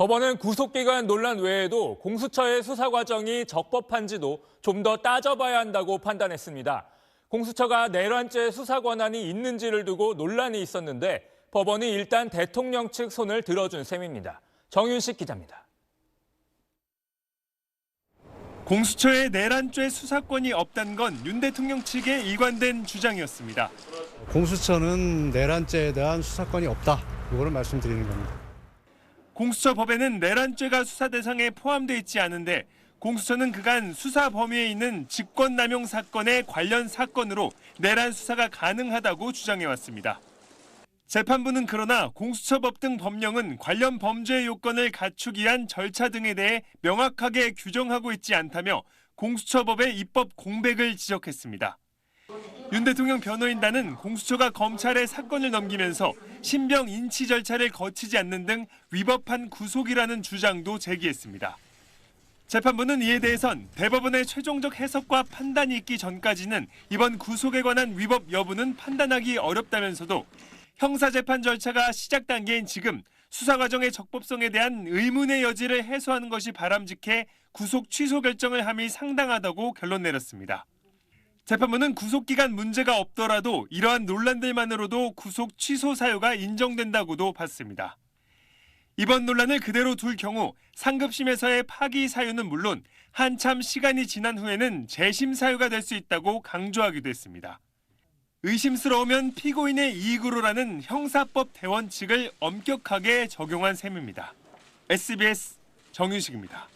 법원은 구속기간 논란 외에도 공수처의 수사 과정이 적법한지도 좀 더 따져봐야 한다고 판단했습니다. 공수처가 내란죄 수사 권한이 있는지를 두고 논란이 있었는데 법원이 일단 대통령 측 손을 들어준 셈입니다. 정윤식 기자입니다. 공수처에 내란죄 수사권이 없다는 건윤 대통령 측의 일관된 주장이었습니다. 공수처는 내란죄에 대한 수사권이 없다. 이거를 말씀드리는 겁니다. 공수처 법에는 내란죄가 수사 대상에 포함되어 있지 않은데 공수처는 그간 수사 범위에 있는 직권남용 사건의 관련 사건으로 내란 수사가 가능하다고 주장해왔습니다. 재판부는 그러나 공수처법 등 법령은 관련 범죄 요건을 갖추기 위한 절차 등에 대해 명확하게 규정하고 있지 않다며 공수처법의 입법 공백을 지적했습니다. 윤 대통령 변호인단은 공수처가 검찰에 사건을 넘기면서 신병 인치 절차를 거치지 않는 등 위법한 구속이라는 주장도 제기했습니다. 재판부는 이에 대해선 대법원의 최종적 해석과 판단이 있기 전까지는 이번 구속에 관한 위법 여부는 판단하기 어렵다면서도 형사재판 절차가 시작 단계인 지금 수사 과정의 적법성에 대한 의문의 여지를 해소하는 것이 바람직해 구속 취소 결정을 함이 상당하다고 결론 내렸습니다. 재판부는 구속기간 문제가 없더라도 이러한 논란들만으로도 구속 취소 사유가 인정된다고도 봤습니다. 이번 논란을 그대로 둘 경우 상급심에서의 파기 사유는 물론 한참 시간이 지난 후에는 재심 사유가 될 수 있다고 강조하기도 했습니다. 의심스러우면 피고인의 이익으로라는 형사법 대원칙을 엄격하게 적용한 셈입니다. SBS 정윤식입니다.